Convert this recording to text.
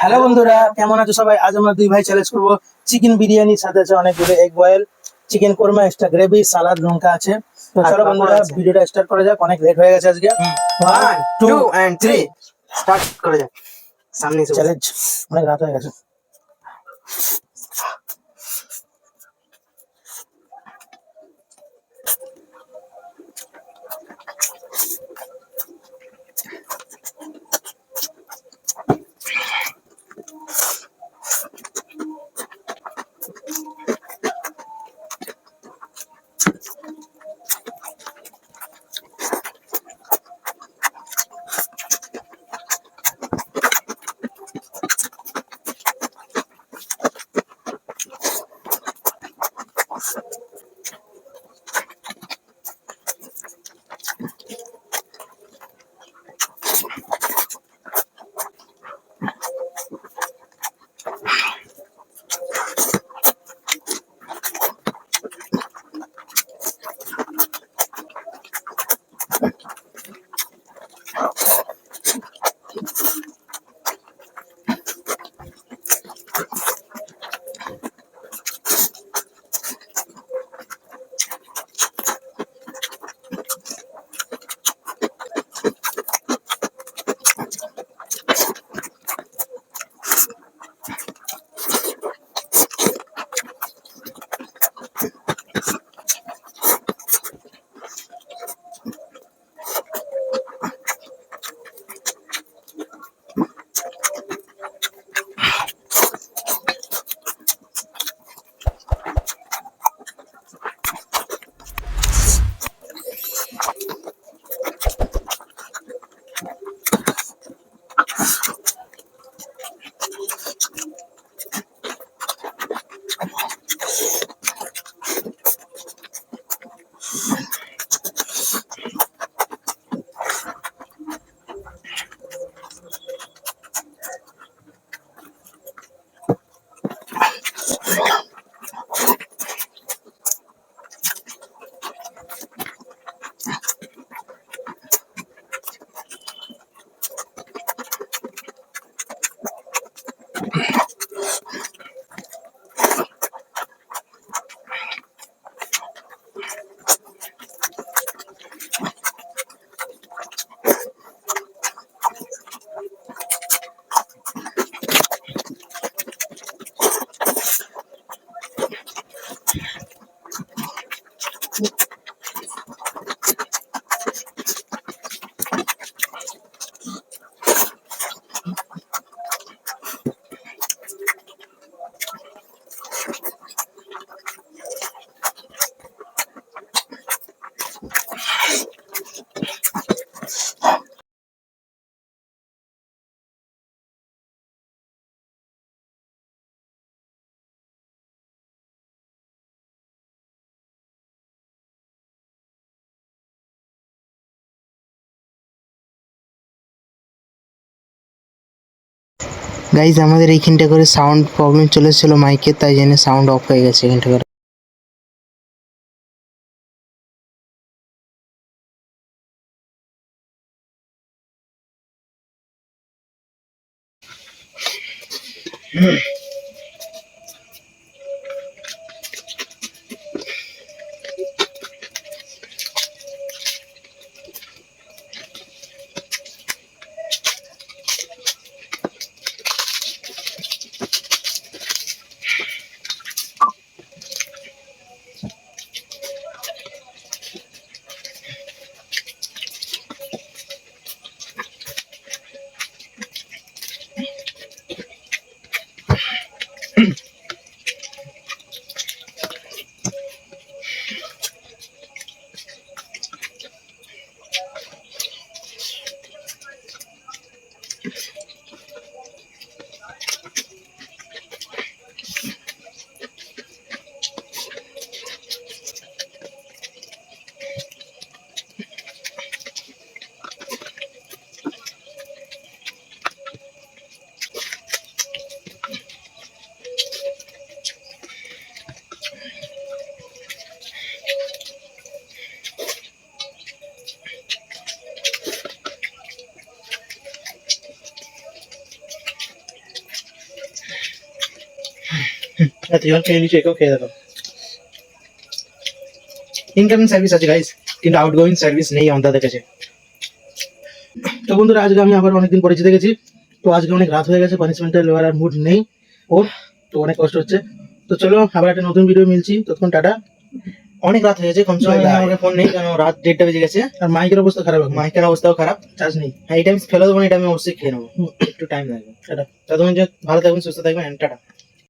Hello বন্ধুরা কেমন আছো সবাই? আজ আমরা দুই ভাই চ্যালেঞ্জ করব চিকেন বিরিয়ানির সাথে আছে অনেকগুলো egg boil chicken korma extra gravy salad লঙ্কা আছে। তো চলো বন্ধুরা আছে। ভিডিওটা স্টার্ট করা যাক অনেক লেট হয়ে গেছে আজকে। One two and three start করা যাক। সামনে চ্যালেঞ্জ অনেক রাত হয়ে গেছে। গাইজ আমাদের এইখানটা করে সাউন্ড প্রবলেম চলেছিল মাইকের তাই জন্য সাউন্ড অফ হয়ে গেছে এখানটা করে Mm-hmm. তুই খেয়ে নিচ্ছি একেও খেয়ে দেখো। ইনকামিং সার্ভিস আছে গাইস কিন্তু আউটগোয়িং সার্ভিস নেই আমাদের কাছে। তো বন্ধুরা আজকে আমি আবার অনেকদিন পরে জিতে গেছি। তো আজকে অনেক রাত হয়ে গেছে পানিশমেন্টের লেবার আর মুড নেই ওর তো অনেক কষ্ট হচ্ছে। তো চলো আবার একটা নতুন ভিডিও মিলছি। ততক্ষণ টাটা। অনেক রাত হয়ে গেছে কমসে কম. আমাকে ফোন নেই কারণ রাত দেড়টা বেজে গেছে। আর মাইকের অবস্থা খারাপ মাইকের অবস্থাও খারাপ চার্জ নেই। হ্যাঁ এটা আমি ফেলে দেবো না এটা আমি অবশ্যই খেয়ে নেব। একটু টাইম লাগবে। টাটা। ততক্ষণ ভালো থাকবেন সুস্থ থাকবেন টাটা।